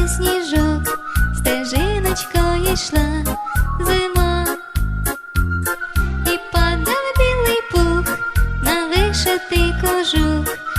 стрижки сніжок, стежиночкою йшла зима, і падав білий пух на вишитий кожух.